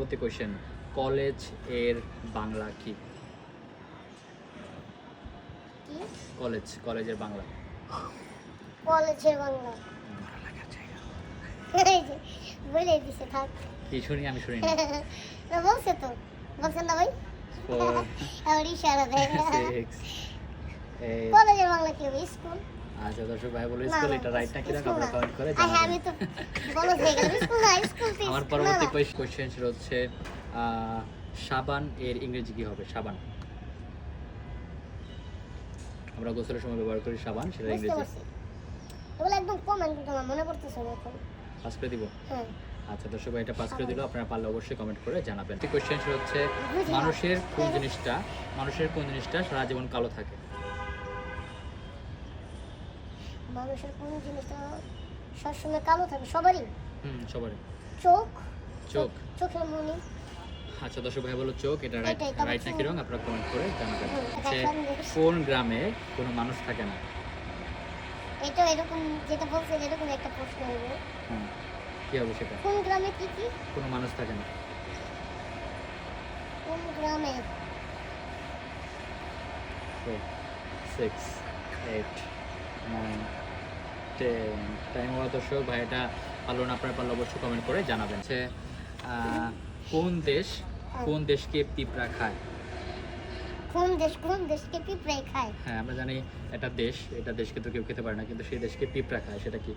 পরবর্তী কোয়েশ্চেন কলেজের বাংলা কি? কলেজ কলেজের বাংলা। কলেজের বাংলা। বলে দিছে থাক। কি শুনি? আমি শুনি না। বলছে তো। বলছেন না ভাই। আমার ইশারা দেয় কলেজের বাংলা কি স্কুল আচ্ছা দর্শক ভাই বলো স্কুল এটা রাইট নাকি না স্কুল আপনারা কমেন্ট করে হ্যাঁ, আমি তো বলো হয়ে গেল। স্কুল না স্কুল আমার পরবর্তী না, না। ছিল হচ্ছে সাবান এর ইংরেজি কি হবে? সাবান। আমরা গোসলের সময় ব্যবহার করি সাবান সেটা ইংরেজি। এগুলো একদম কমেন্ট মনে পড়তেছে না পাস করে দিব? হ্যাঁ। আচ্ছা দর্শক ভাই এটা পাস করে দিল। আপনারা পারলে অবশ্যই কমেন্ট করে জানাবেন। কোয়েশ্চেন হচ্ছে মানুষের কোন জিনিসটা মানুষের কোন জিনিসটা সারা জীবন কালো থাকে? মানুষের কোন জিনিসটা সবসময় কালো থাকে সবারই। হুম সবারই। চোখ চোখ। চোখের মনি। আচ্ছা দর্শক ভাই বলো চোখ এটা রাইট রাইট নাকি রং আপনারা কমেন্ট করে জানাবেন। কোন গ্রামে কোনো মানুষ থাকে না? এটা এরকম যেটা বলছে এরকম একটা প্রশ্ন হইব কি হবে সেটা? কোন গ্রামে কি কি? কোনো মানুষ থাকে না। কোন গ্রামে? 6 8 হ্যাঁ। তাই হওয়া দর্শক ভাই এটা পারল না আপনারা পারলে অবশ্যই কমেন্ট করে জানাবেন যে কোন দেশ কোন দেশকে পিঁপড়া খায়? কোন দেশ কোন দেশকে পিঁপড়া খায়? হ্যাঁ আমরা জানি এটা দেশ এটা দেশকে তো কেউ খেতে পারে না কিন্তু সেই দেশকে পিঁপড়া খায় সেটা কি?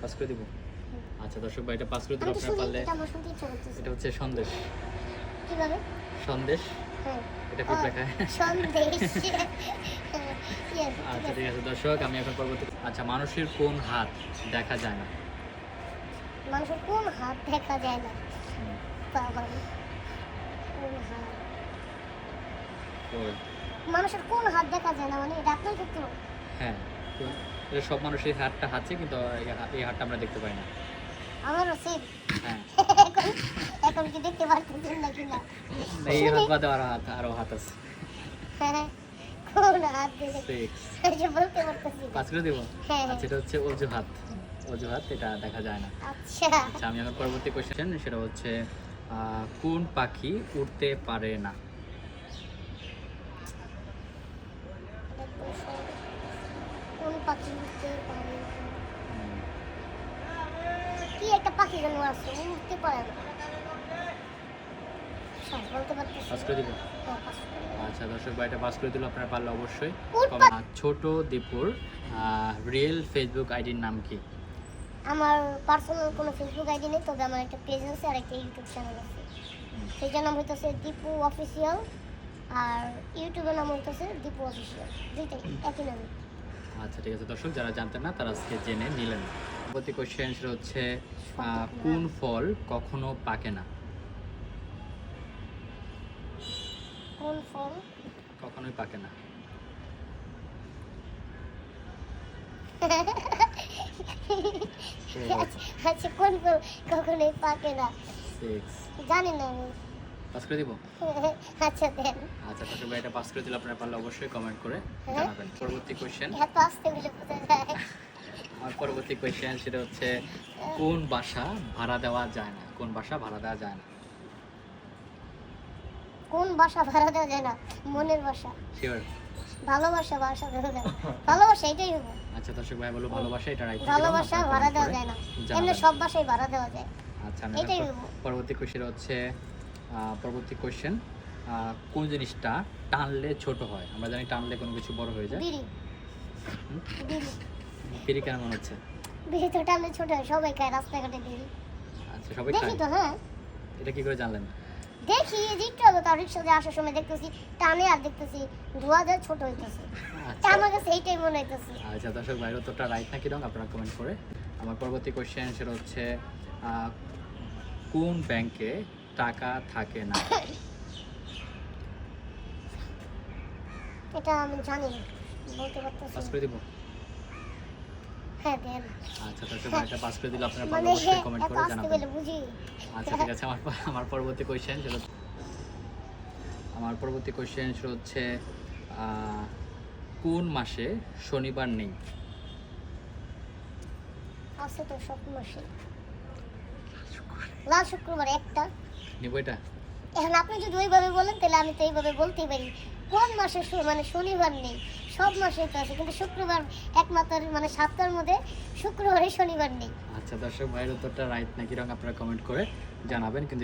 পাস করে দিব? আচ্ছা দর্শক ভাই এটা পাস করে দিব আপনারা পারলে এটা হচ্ছে সন্দেশ। কীভাবে? সন্দেশ? এটা পিঁপড়া খায় আচ্ছা ঠিক ঠিক আছে। আছে দর্শক আমি এখন পরবর্তী আচ্ছা মানুষের কোন হাত দেখা যায় না? মানুষের কোন হাত দেখা যায় না? মানুষের কোন হাত দেখা যায় না? মানে এটা আপনার ক্ষেত্রে। হ্যাঁ সব মানুষের হাতটা হাতে কিন্তু এই হাতটা আমরা দেখতে পাই না। আমারও সেম হ্যাঁ। এখন কি দেখতে পারতেছেন নাকি না? এই হাত বাদে আরও হাত আরও হাত আছে। হ্যাঁ কোন হাত দেখে সিক্স এই যে বলতে পারতেছি। পাঁচ করে দেবো? হ্যাঁ আচ্ছা এটা হচ্ছে অজুহাত। অজুহাত এটা দেখা যায় না। আচ্ছা। আচ্ছা আমি এখন পরবর্তী কোয়েশ্চেন সেটা হচ্ছে আহ, কোন পাখি উঠতে পারে না? কোন পাখি উঠতে পারে হুম, কি একটা পাখি যেন আছে উঠতে পারে না। করে হ্যাঁ। আচ্ছা দর্শক ভাইটা পাস করে দিল আপনারা পারলে অবশ্যই। ছোট দীপুর রিয়েল ফেসবুক আইডির নাম কি? আমার পার্সোনাল কোনো ফেসবুক আইডি নেই তবে আমার একটা পেজ আছে আর একটা ইউটিউব চ্যানেল আছে। সেটার নাম হইতেছে দীপু অফিসিয়াল আর ইউটিউবের নাম হইতেছে দীপু অফিসিয়াল দুইটাই একই নামে। আচ্ছা ঠিক আছে। দর্শক যারা জানতেন না তারা আজকে জেনে নিলেন। পরবর্তী কোয়েশ্চেন হচ্ছে কোন ফল কখনো পাকে না? কোন ফল? কখনোই পাকে না। আচ্ছা, আচ্ছা কোন ফল কখনোই পাকে না? জানি না আমি। পাস করে দিব? আচ্ছা দেন। আচ্ছা দর্শক ভাই এটা পাস করে দিলে আপনারা পারলে অবশ্যই কমেন্ট করে হ্যাঁ। জানাবেন। পরবর্তী বোঝা যায়। আমার পরবর্তী কোয়েশ্চেন সেটা হচ্ছে কোন বাসা ভাড়া দেওয়া যায় না? কোন বাসা ভাড়া দেওয়া যায় না? কোন বাসা ভাড়া দেওয়া যায় না? মনের বাসা। শিওর ভালোবাসা বাসা দেওয়া। ভালোবাসা এটাই হবে। আচ্ছা দর্শক ভাই বলো ভালোবাসা এটা রাইট ভালোবাসা ভাড়া দেওয়া যায় না। এমনি সব বাসায় ভাড়া দেওয়া যায়। আচ্ছা আমি পরবর্তী কোয়েশ্চেন হচ্ছে পরবর্তী কোয়েশ্চেন কোন জিনিসটা টানলে ছোট হয়? আমরা জানি টানলে কোনো কিছু বড় হয়ে যায়। বিড়ি। কেন মনে হচ্ছে? বিড়ি তো টানলে ছোট হয় সবাই খায় রাস্তাঘাটে বিড়ি। আচ্ছা সবাই দেখি তো হ্যাঁ। এটা কি করে জানলেন? দেখি দেখতে হবে তার রিক্সা দিয়ে আসার সময় দেখতেছি টানে আর দেখতেছি ধোয়া যায় ছোট হইতেছে। তা আচ্ছা আমার কাছে এইটাই মনে হইতেছে। আচ্ছা দর্শক ভাইয়ের উত্তরটা রাইট নাকি রং আপনারা কমেন্ট করে। আমার পরবর্তী কোয়েশ্চেন সেটা হচ্ছে কোন ব্যাংকে টাকা থাকে না। এটা আমি জানি বলতে পারতেছি পাস করে দিব? হ্যাঁ দেন। আচ্ছা দর্শক ভাইটা পাস করে দিলে আপনারা মানে অবশ্যই কমেন্ট করে জানাবেন। আচ্ছা ঠিক আছে আমার আমার পরবর্তী কোয়েশ্চেন সেটা আমার পরবর্তী কোয়েশ্চেন সেটা হচ্ছে কোন মাসে শনিবার নেই? আছে তো সব মাসে। লাল শুক্রবার একটা। নিব এটা। এখন আপনি যদি ওইভাবে বলেন তাহলে আমি তো এইভাবে বলতেই পারি। কোন মাসে মানে শনিবার নেই? সব মাসে তো আছে কিন্তু শুক্রবার একমাত্র মানে সপ্তাহের মধ্যে শুক্রবারে শনিবার নেই। আচ্ছা দর্শক ভাইয়ের উত্তরটা রাইট নাকি রং আপনারা কমেন্ট করে জানাবেন। কিন্তু